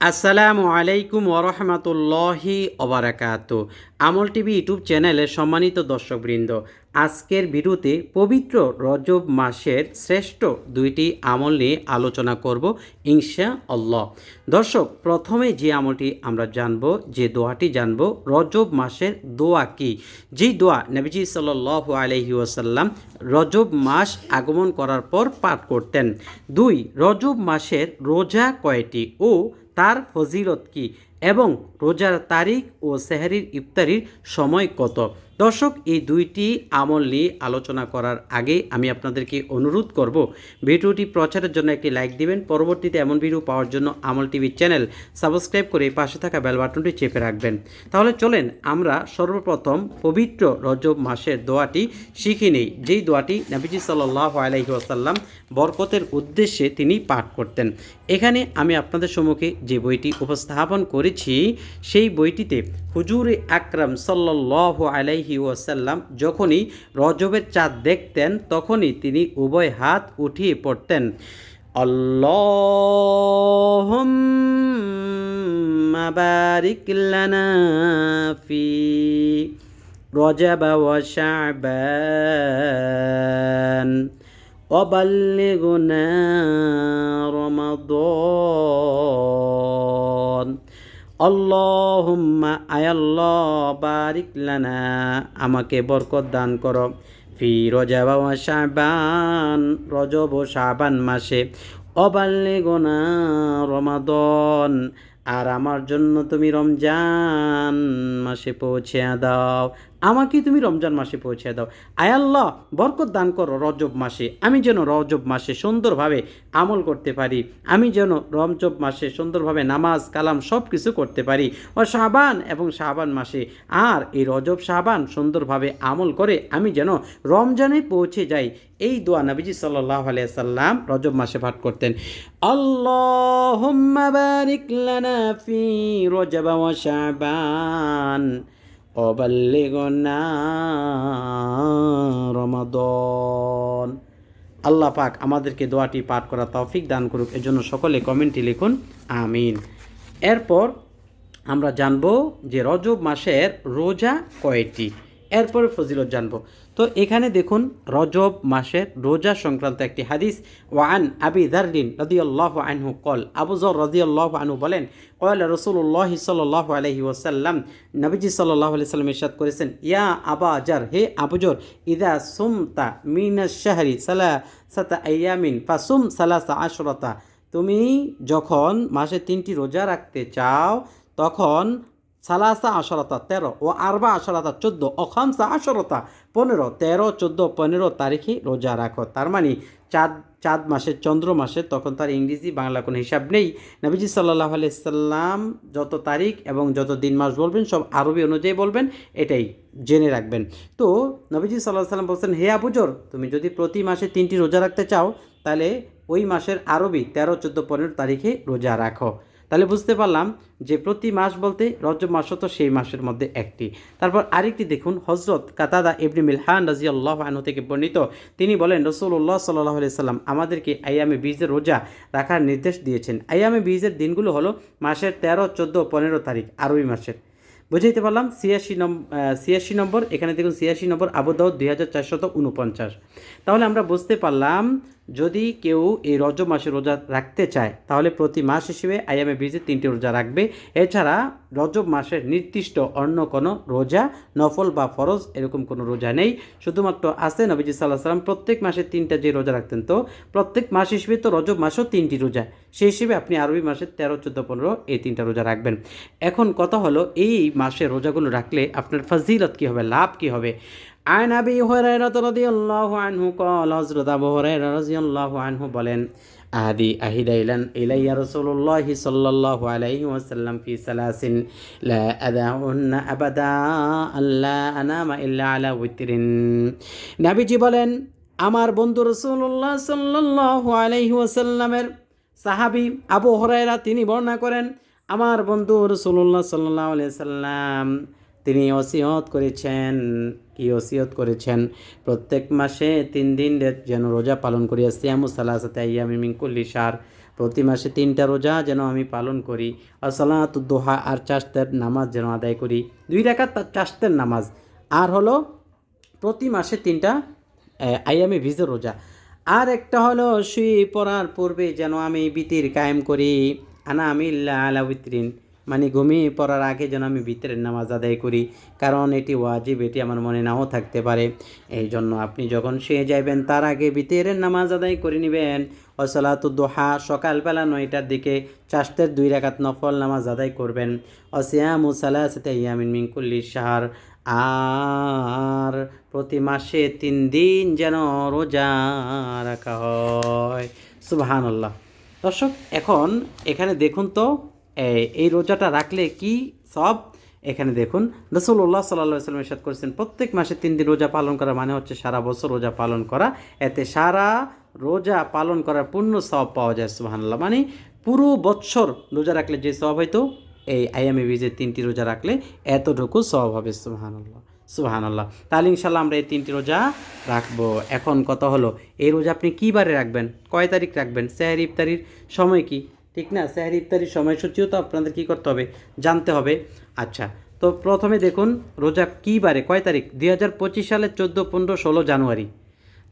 আসসালামু আলাইকুম ওরহমতুল্লাহি অবরাকাত আমল টিভি ইউটিউব চ্যানেলের সম্মানিত দর্শকবৃন্দ, আজকের ভিডিওতে পবিত্র রজব মাসের শ্রেষ্ঠ দুইটি আমল নিয়ে আলোচনা করব ইনশা আল্লাহ দর্শক, প্রথমে যে আমলটি আমরা জানব, যে দোয়াটি জানব, রজব মাসের দোয়া কি? যেই দোয়া নবীজি সাল্লাহ আলহি ওয়াসাল্লাম রজব মাস আগমন করার পর পাঠ করতেন। দুই, রজব মাসের রোজা কয়টি ও তার ফজিলত কি? এবং রোজার তারিখ ও সেহারির ইফতারির সময় কত? দর্শক, এই দুইটি আমল নিয়ে আলোচনা করার আগে আমি আপনাদেরকে অনুরোধ করব, ভিডিওটি প্রচারের জন্য একটি লাইক দিবেন। পরবর্তীতে এমন ভিডিও পাওয়ার জন্য আমল টিভি চ্যানেল সাবস্ক্রাইব করে পাশে থাকা বেল বাটনটি চেপে রাখবেন। তাহলে চলেন, আমরা সর্বপ্রথম পবিত্র রজব মাসের দোয়াটি শিখে নেই। যেই দোয়াটি নবীজি সাল্লাহ আলাইহি ওয়াসাল্লাম বরকতের উদ্দেশ্যে তিনি পাঠ করতেন। এখানে আমি আপনাদের সম্মুখে যে বইটি উপস্থাপন করেছি, সেই বইটিতে হুজুর আকরাম সাল্লাহ আলাইহি ওয়াসাল্লাম যখনই রজবের চাঁদ দেখতেন তখনই তিনি উভয় হাত উঠিয়ে পড়তেন اللهم بارك لنا في رجب وشعبان وبلغنا رمضان অল্লাহুম্মা আয়াল্লাহ বারিক লানা, আমাকে বরকত দান করো। ফি রজাবা ওয়া শাবান, রজব ও শাবান মাসে। অবাল্যে গোনা রমাদন, আর আমার জন্য তুমি রমজান মাসে পৌঁছে দাও। আমাকে তুমি রমজান মাসে পৌঁছে দাও। আয়াল্লাহ বরকত দান করো রজব মাসে। আমি যেন রজব মাসে সুন্দরভাবে আমল করতে পারি। আমি যেন রমজব মাসে সুন্দরভাবে নামাজ, কালাম সব কিছু করতে পারি। ও শাবান এবং শাবান মাসে আর এই রজব শাবান সুন্দরভাবে আমল করে আমি যেন রমজানে পৌঁছে যাই। এই দোয়া নবীজি সাল্লাহ সাল্লাম রজব মাসে পাঠ করতেন। আল্লাহ লানা ফি রজব ওয়া শাবান। রমাদন। আল্লাহ পাক আমাদেরকে দোয়াটি পাঠ করা তৌফিক দান করুক। এজন্য সকলে কমেন্টে লিখুন, আমিন। এরপর আমরা জানব যে রজব মাসের রোজা কয়টি? এরপরে ফজিলত জানব। তো এখানে দেখুন, রজব মাসের রোজা সংক্রান্ত একটি হাদিস, ওয়ান আবি দারদিন রদিয়াল্লাহ আনহু কল আবুজর রদিয়াল্লাহ আনহু বলেন কল রসুল্লাহ সাল্লাহ আলহি ওসাল্লাম নবীজি সাল্লাহ আলি সাল্লাম ইরশাদ করেছেন, ইয়া আবা জার, হে আবুজর ইদা সুমতা মিনা শাহরি সালা সাতা আয়ামিন ফাসুম সালাসা আশরতা তুমি যখন মাসে তিনটি রোজা রাখতে চাও, তখন সালাসা আশরতা তেরো ও আরবা আশরতা চোদ্দ ও খামসা আশরতা পনেরো। তেরো, চোদ্দ, পনেরো তারিখে রোজা রাখো। তার মানে চাঁদ চাঁদ মাসে, চন্দ্র মাসে তখন তার ইংরেজি, বাংলা কোনো হিসাব নেই। নবীজি সাল্লাহ সাল্লাম যত তারিখ এবং যত দিন মাস বলবেন, সব আরবি অনুযায়ী বলবেন, এটাই জেনে রাখবেন। তো নবীজি সাল্লাহ সাল্লাম বলছেন, হে আবুজর তুমি যদি প্রতি মাসে তিনটি রোজা রাখতে চাও, তাহলে ওই মাসের আরবি তেরো, চোদ্দ, পনেরো তারিখে রোজা রাখো। তাহলে বুঝতে পারলাম যে প্রতি মাস বলতে রজব মাস তো সেই মাসের মধ্যে একটি। তারপর আরেকটি দেখুন হজরত কাতাদা ইবনি মিলহান রাজি আনু থেকে বর্ণিত। তিনি বলেন রসুল্লাহ সাল্লাহ সাল্লাম আমাদেরকে আয়ামে বীজের রোজা রাখার নির্দেশ দিয়েছেন। আয়ামে বীজের দিনগুলো হলো মাসের তেরো, চোদ্দ, পনেরো তারিখ আরবি মাসের। বুঝাইতে পারলাম, ছিয়াশি নম্বর ছিয়াশি নম্বর, এখানে দেখুন ছিয়াশি নম্বর আবুদাউদ দুই হাজার চারশত উনপঞ্চাশ তাহলে আমরা বুঝতে পারলাম যদি কেউ এই রজ মাসে রোজা রাখতে চায়, তাহলে প্রতি মাস হিসেবে আইএমএ বিজে তিনটি রোজা রাখবে। এছাড়া রজব মাসের নির্দিষ্ট অন্য কোনো রোজা, নফল বা ফরজ এরকম কোনো রোজা নেই। শুধুমাত্র আছে নবীজি সাল্লাহ সাল্লাম প্রত্যেক মাসে তিনটা যে রোজা রাখতেন তো, প্রত্যেক মাস হিসেবে তো রজব মাসও তিনটি রোজা। সেই হিসেবে আপনি আরবি মাসের তেরো, চোদ্দ, পনেরো এই তিনটা রোজা রাখবেন। এখন কথা হলো, এই মাসে রোজাগুলো রাখলে আপনার ফাজিলত কী হবে, লাভ কী হবে? আন আবি হুরায়রা রাদিয়াল্লাহু আনহু قال হযরত আবু হুরায়রা রাদিয়াল্লাহু আনহু বলেন আদি আহিদাইলান ইলাইয়া রাসূলুল্লাহি সাল্লাল্লাহু আলাইহি ওয়াসাল্লাম ফি সালাসিন লা আদাউন্না আবাদা আল্লা আনামা ইল্লা আলা উতরিন নবীজি বলেন আমার বন্ধু রাসূলুল্লাহ সাল্লাল্লাহু আলাইহি ওয়াসাল্লামের সাহাবী আবু হুরায়রা তিনি বর্ণনা করেন আমার বন্ধু রাসূলুল্লাহ সাল্লাল্লাহু আলাইহি সাল্লাম তিনি ওসিয়ত করেছেন, কি ওসিয়ত করেছেন? প্রত্যেক মাসে তিন দিন যেন রোজা পালন করিয়া সিয়ামু সালাসাতে আইয়ামি মিঙ্কুল্লি সার প্রতি মাসে তিনটা রোজা যেন আমি পালন করি। আর দোহা আর চাষতের নামাজ যেন আদায় করি। দুই রাকাত চাষতের নামাজ। আর হলো প্রতি মাসে তিনটা আইয়ামে ভিজে রোজা। আর একটা হলো শুয়ে পড়ার পূর্বে যেন আমি বিতির কায়েম করি। আনা আমি আলা উত্রিন মানে ঘুমিয়ে পড়ার আগে যেন আমি ভিতরের নামাজ আদায় করি। কারণ এটি ওয়াজিব, এটি আমার মনে নাও থাকতে পারে। এই জন্য আপনি যখন শুয়ে যাইবেন, তার আগে ভিতরের নামাজ আদায় করে নেবেন। দোহা, সকালবেলা নয়টার দিকে চাষতের দুই রাকাত নফল নামাজ আদায় করবেন। অসিয়াম সালাসাতে ইয়ামিন মিঙ্কুল্লি সাহার আর প্রতি মাসে তিন দিন যেন রোজা রাখা হয়। সুবাহান্লাহ দর্শক, এখন এখানে দেখুন তো এই রোজাটা রাখলে কি সব? এখানে দেখুন রসুল্লাহ সাল্লাহ সাল্লাম ইসাদ করেছেন, প্রত্যেক মাসে তিন দিন রোজা পালন করা মানে হচ্ছে সারা বছর রোজা পালন করা। এতে সারা রোজা পালন করার পূর্ণ সব পাওয়া যায় সুবাহান্লাহ মানে পুরো বছর রোজা রাখলে যে সব হয়তো এই আইএমএ বিজের তিনটি রোজা রাখলে এতটুকু সব হবে সুবাহান্লাহ সুবাহান্লাহ তাহলে ইনশাল্লাহ আমরা এই তিনটি রোজা রাখব। এখন কত হলো, এই রোজা আপনি কী বারে রাখবেন? কয় তারিখ রাখবেন? সেহারি ইফতারির সময় কি? ঠিক না? সেহারি ইফতারির সময়সূচিও তো আপনাদের কী করতে হবে? জানতে হবে। আচ্ছা তো প্রথমে দেখুন, রোজা কী বারে? কয় তারিখ? দুই হাজার পঁচিশ সালের চোদ্দ, পনেরো, ষোলো জানুয়ারি।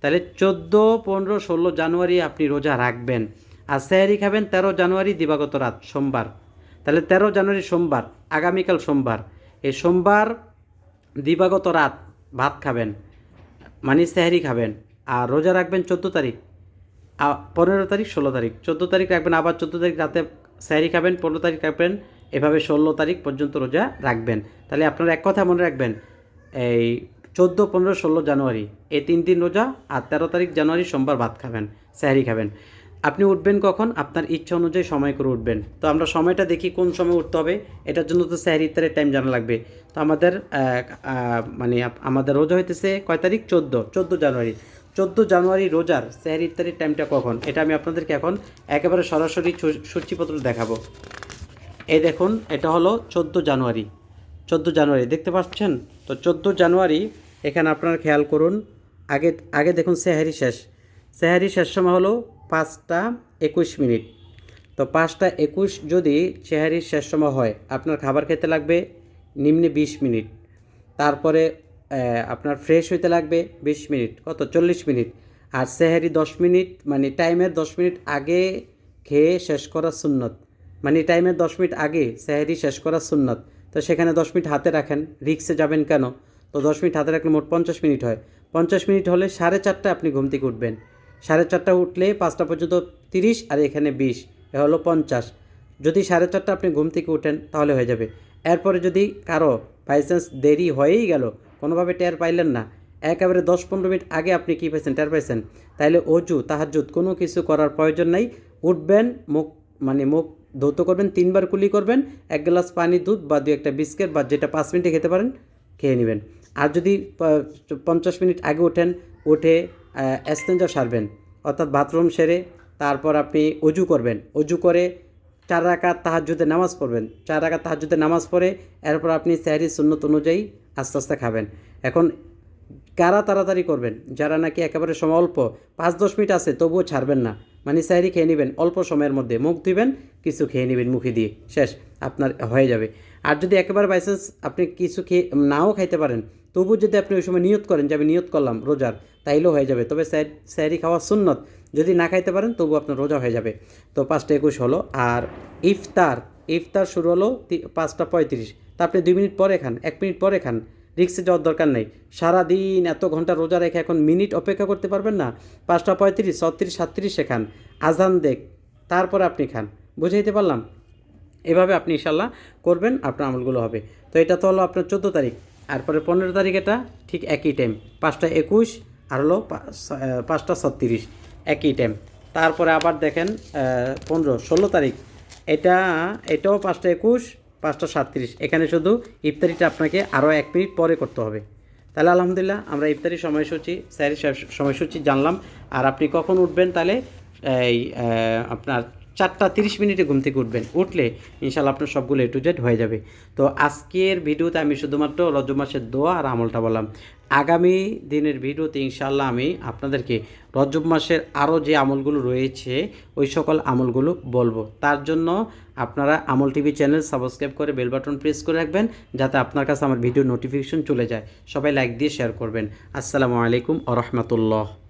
তাহলে চোদ্দ, পনেরো, ষোলো জানুয়ারি আপনি রোজা রাখবেন। আর সেহারি খাবেন তেরো জানুয়ারি, দিবাগত রাত, সোমবার। তাহলে তেরো জানুয়ারি, সোমবার, আগামীকাল সোমবার। এই সোমবার দিবাগত রাত ভাত খাবেন মানে সেহারি খাবেন। আর রোজা রাখবেন চোদ্দ তারিখ। পনেরো তারিখ, ষোলো তারিখ। চোদ্দ তারিখ রাখবেন, আবার চোদ্দ তারিখ রাতে স্যারি খাবেন, পনেরো তারিখ রাখবেন, এভাবে ষোলো তারিখ পর্যন্ত রোজা রাখবেন। তাহলে আপনারা এক কথা মনে রাখবেন, এই চোদ্দ, পনেরো, ষোলো জানুয়ারি, এই তিন দিন রোজা আর তেরো তারিখ জানুয়ারি সোমবার ভাত খাবেন, স্যারি খাবেন। আপনি উঠবেন কখন? আপনার ইচ্ছা অনুযায়ী সময় করে উঠবেন। তো আমরা সময়টা দেখি কোন সময় উঠতে হবে, এটার জন্য তো স্যারি ইত্যাদি টাইম জানা লাগবে। তো আমাদের মানে আমাদের রোজা হইতেছে কয় তারিখ? চোদ্দ চোদ্দ জানুয়ারি। চোদ্দ জানুয়ারি রোজার স্যার ইত্যাদির টাইমটা কখন? এটা আমি আপনাদেরকে এখন একেবারে সরাসরি সূচিপত্র দেখাবো। এই দেখুন, এটা হলো চোদ্দ জানুয়ারি। চোদ্দ জানুয়ারি, দেখতে পাচ্ছেন? তো চোদ্দ জানুয়ারি, এখানে আপনারা খেয়াল করুন, আগে আগে দেখুন সেহারি শেষ। সেহারি শেষ সময় হলো পাঁচটা একুশ মিনিট। তো পাঁচটা একুশ যদি সেহারির শেষ সময় হয়, আপনার খাবার খেতে লাগবে নিম্নে বিশ মিনিট। তারপরে আপনার ফ্রেশ হইতে লাগবে বিশ মিনিট, কত? চল্লিশ মিনিট। আর সেহারি দশ মিনিট মানে টাইমের দশ মিনিট আগে খেয়ে শেষ করা সুন্নত। মানে টাইমের দশ মিনিট আগে সেহারি শেষ করা সুন্নত। তো সেখানে দশ মিনিট হাতে রাখেন, রিক্সে যাবেন কেন? তো দশ মিনিট হাতে রাখলে মোট পঞ্চাশ মিনিট হয়। পঞ্চাশ মিনিট হলে সাড়ে চারটা আপনি ঘুম থেকে উঠবেন। সাড়ে চারটা উঠলে পাঁচটা পর্যন্ত তিরিশ, আর এখানে বিশ, এ হলো পঞ্চাশ। যদি সাড়ে চারটা আপনি ঘুম থেকে উঠেন তাহলে হয়ে যাবে। এরপরে যদি কারও বাইচান্স দেরি হয়েই গেল। কোনোভাবে টের পাইলেন না। একেবারে দশ পনেরো মিনিট আগে আপনি কী পাইছেন? টের পাইছেন। তাইলে অজু তাহাজুদ কোনো কিছু করার প্রয়োজন নাই। উঠবেন, মুখ মানে মুখ ধৌত করবেন, তিনবার কুলি করবেন, এক গ্লাস পানি, দুধ বা দু একটা বিস্কিট বা যেটা পাঁচ মিনিটে খেতে পারেন, খেয়ে নেবেন। আর যদি পঞ্চাশ মিনিট আগে ওঠেন, উঠে অ্যাস্তেঞ্জা সারবেন, অর্থাৎ বাথরুম সেরে তারপর আপনি অজু করবেন। অজু করে চার রাকাত তাহাজুদে নামাজ পড়বেন। চার রাকাত তাহাজুদে নামাজ পড়ে, এরপর আপনি স্যারি সুন্নত অনুযায়ী আস্তে আস্তে খাবেন। এখন কারা তাড়াতাড়ি করবেন? যারা নাকি একেবারে সময় অল্প পাঁচ দশ মিনিট আছে, তবুও ছাড়বেন না। মানে স্যারি খেয়ে নেবেন, অল্প সময়ের মধ্যে মুখ দিবেন কিছু খেয়ে নেবেন মুখে দিয়ে। শেষ, আপনার হয়ে যাবে। আর যদি একেবারে বাইচান্স আপনি কিছু খেয়ে, নাও খাইতে পারেন তবু যদি আপনি ওই সময় নিয়ত করেন যে আমি নিয়ত করলাম রোজার, তাইলেও হয়ে যাবে। তবে স্যারি খাওয়া সুন্নত। যদি না খাইতে পারেন, তবু আপনার রোজা হয়ে যাবে। তো পাঁচটা একুশ হলো, আর ইফতার ইফতার শুরু হলো পাঁচটা পঁয়ত্রিশ। তা আপনি দুই মিনিট পরে খান, এক মিনিট পরে খান। রিক্সে যাওয়ার দরকার নেই। সারাদিন এত ঘণ্টা রোজা রেখে এখন মিনিট অপেক্ষা করতে পারবেন না। পাঁচটা পঁয়ত্রিশ, ছত্রিশ, সাতত্রিশে খান। আজান দেখ, তারপর আপনি খান। বুঝাইতে পারলাম? এভাবে আপনি ইনশাল্লাহ করবেন, আপনার আমলগুলো হবে। তো এটা তো হলো আপনার চোদ্দ তারিখ। তারপরে পনেরো তারিখ এটা, ঠিক একই টাইম পাঁচটা একুশ আর হলো পাঁচটা ছত্রিশ, একই টাইম তারপরে আবার দেখেন পনেরো, ষোলো তারিখ, এটা, এটাও পাঁচটা একুশ, পাঁচটা সাতত্রিশ। এখানে শুধু ইফতারিটা আপনাকে আরও এক মিনিট পরে করতে হবে। তাহলে আলহামদুলিল্লাহ আমরা ইফতারি সময়সূচি স্যারি সময়সূচি জানলাম। আর আপনি কখন উঠবেন তাহলে, এই আপনার চারটা তিরিশ মিনিটে ঘুম থেকে উঠবেন। উঠলে ইনশাল্লাহ আপনার সবগুলো এ টু জেড হয়ে যাবে। তো আজকের ভিডিওতে আমি শুধুমাত্র রজব মাসের দোয়া আর আমলটা বললাম। আগামী দিনের ভিডিওতে ইনশাল্লাহ আমি আপনাদেরকে রজব মাসের আরও যে আমলগুলো রয়েছে, ওই সকল আমলগুলো বলব। তার জন্য আপনারা আমল টিভি চ্যানেল সাবস্ক্রাইব করে বেল বাটন প্রেস করে রাখবেন, যাতে আপনার কাছে আমার ভিডিও নোটিফিকেশন চলে যায়। সবাই লাইক দিয়ে শেয়ার করবেন। আসসালামু আলাইকুম আ রহমতুল্লাহ।